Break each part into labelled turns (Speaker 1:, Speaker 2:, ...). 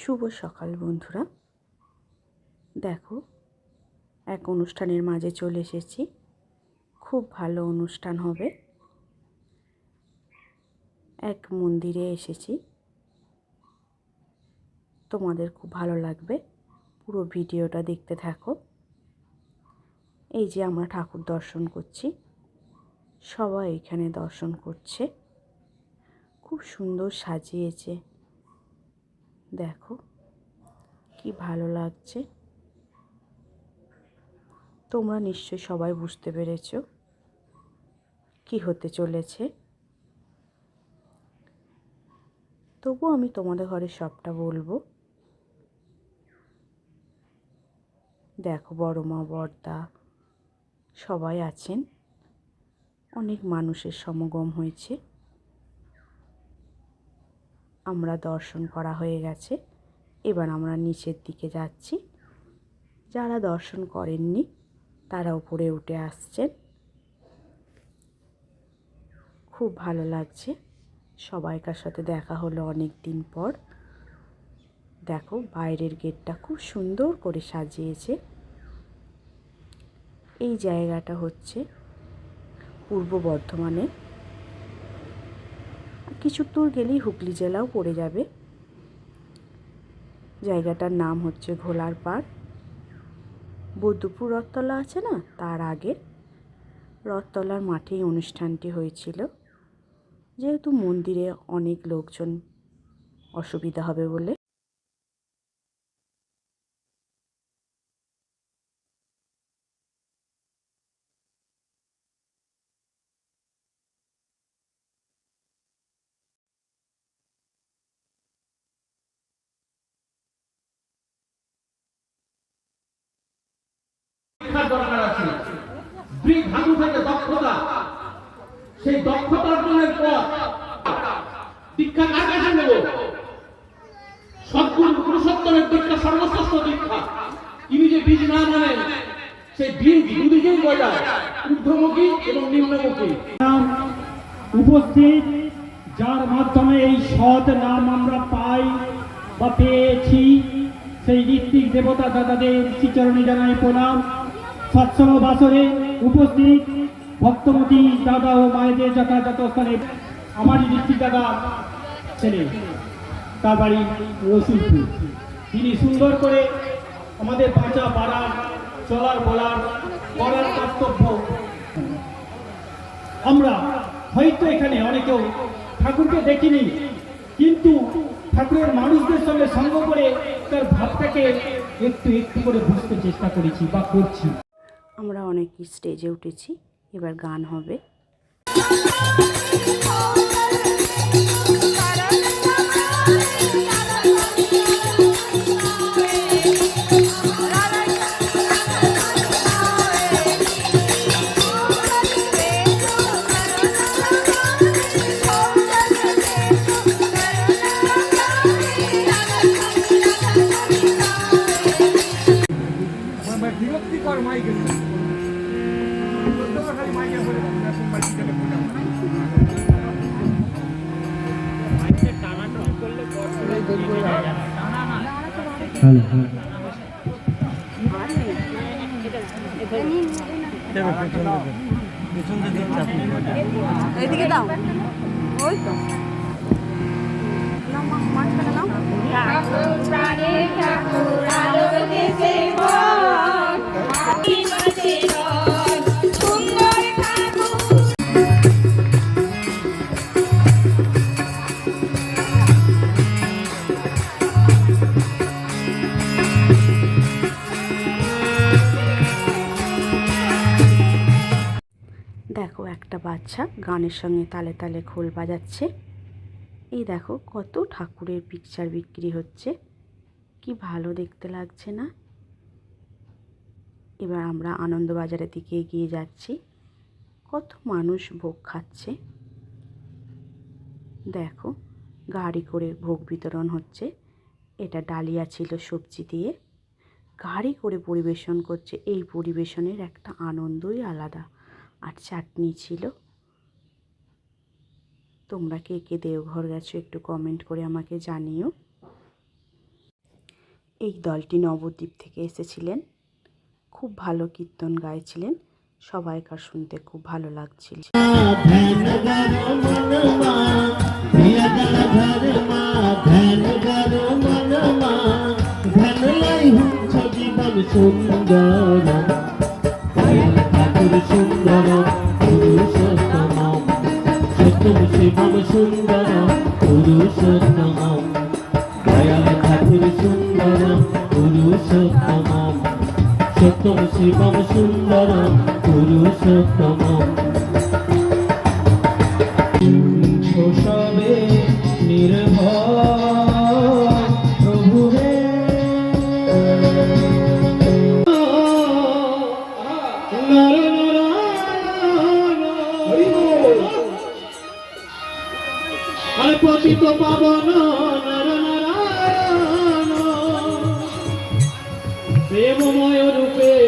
Speaker 1: শুভ সকাল, বন্ধুরা। দেখো, এক অনুষ্ঠানের মাঝে চলে এসেছি। খুব ভালো অনুষ্ঠান হবে। এক মন্দিরে এসেছি। তোমাদের খুব ভালো লাগবে। পুরো ভিডিওটা দেখতে থাকো। এই যে আমরা ঠাকুর দর্শন করছি। সবাই এখানে দর্শন করছে। খুব সুন্দর সাজিয়েছে। দেখো কি ভালো লাগছে। তোমরা নিশ্চয়ই সবাই বুঝতে পেরেছ কি হতে চলেছে। তবু আমি তোমাদের ঘরে সবটা বলব। দেখো বড় মা, বড়দা সবাই আছেন। অনেক মানুষের সমাগম হয়েছে। আমরা দর্শন করা হয়ে গেছে। এবার আমরা নিচের দিকে যাচ্ছি। যারা দর্শন করেননি, তারা উপরে উঠে আসছেন। খুব ভালো লাগছে। সবাইকার সাথে দেখা হলো অনেক দিন পর। দেখো, বাইরের গেটটা খুব সুন্দর করে সাজিয়েছে। এই জায়গাটা হচ্ছে পূর্ব বর্ধমানে কিছু দূর গেলেই হুগলি জেলাও পড়ে যাবে। জায়গাটার নাম হচ্ছে ঘোলার পাড়। বৌদ্ধপুর রথতলা আছে না? তার আগে রথতলার মাঠেই অনুষ্ঠানটি হয়েছিল। যেহেতু মন্দিরে অনেক লোকজন অসুবিধা হবে বলে
Speaker 2: শিক্ষার দরকার আছে দুই ধাতু থেকে দক্ষতা সেই দক্ষতা অর্জনের পর দীক্ষা কার কাছে নেব? পুরুষোত্তমের দীক্ষা সর্বশ্রেষ্ঠ দীক্ষা। তিনি যে বীজ না মানেন, সেই বীজ দুদিকেই বজায় ঊর্ধ্বমুখী এবং নিম্নমুখী।
Speaker 3: উপস্থিত, যার মাধ্যমে এই সৎ নাম আমরা পাই বা পেয়েছি। সেই ঋত্বিক দেবতা দাদাদের জানাই প্রণাম। সৎসঙ্গ বাসরে উপস্থিত ভক্তমতী দাদা ও মায়েদের যথাযথ স্থানে আমারই ঋত্বিক দাদা ছেলে, তার বাড়ি রসুলপুর তিনি সুন্দর করে আমাদের বাঁচা বাড়ার চলার বলার করার কর্তব্য। আমরা হয়তো এখানে অনেকেও ঠাকুরকে দেখিনি, কিন্তু ঠাকুরের মানুষদের সঙ্গে সঙ্গ করে তার ভাবটাকে একটু একটু করে বুঝতে চেষ্টা করেছি বা করছি।
Speaker 1: আমরা অনেক স্টেজে উঠেছি। এবার গান হবে।
Speaker 4: এদিকে দাও। ওই তো। নাও মা মাঝখানে নাও।
Speaker 1: দেখো একটা বাচ্চা গানের সঙ্গে তালে তালে খোল বাজাচ্ছে। এই দেখো কত ঠাকুরের পিকচার বিক্রি হচ্ছে। কি ভালো দেখতে লাগছে না? এবার আমরা আনন্দবাজারের দিকে এগিয়ে যাচ্ছি। কত মানুষ ভোগ খাচ্ছে। দেখো গাড়ি করে ভোগ বিতরণ হচ্ছে। এটা ডালিয়া ছিল সবজি দিয়ে। গাড়ি করে পরিবেশন করছে। এই পরিবেশনের একটা আনন্দই আলাদা। আর চাটনি ছিল তোমরা কে কে দেওঘর গেছো একটু কমেন্ট করে আমাকে জানিও এই দলটি নবদ্বীপ থেকে এসেছিলেন খুব ভালো কীর্তন গাইছিলেন সবাইকার শুনতে খুব ভালো লাগছিল
Speaker 5: সুন্দর শিবম সুন্দর পুরুষোত্তম। শোষবে নির্ভয় প্রভু হে
Speaker 6: পতিত পাবন নর নারায়ণ প্রেমময় রূপে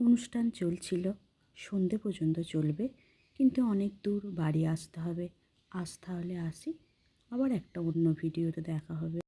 Speaker 1: অনুষ্ঠান চলছিল, সন্ধে পর্যন্ত চলবে, কিন্তু অনেক দূর বাড়ি আসতে হবে। আসতে হলে আসি, আবার একটা অন্য ভিডিওতে দেখা হবে।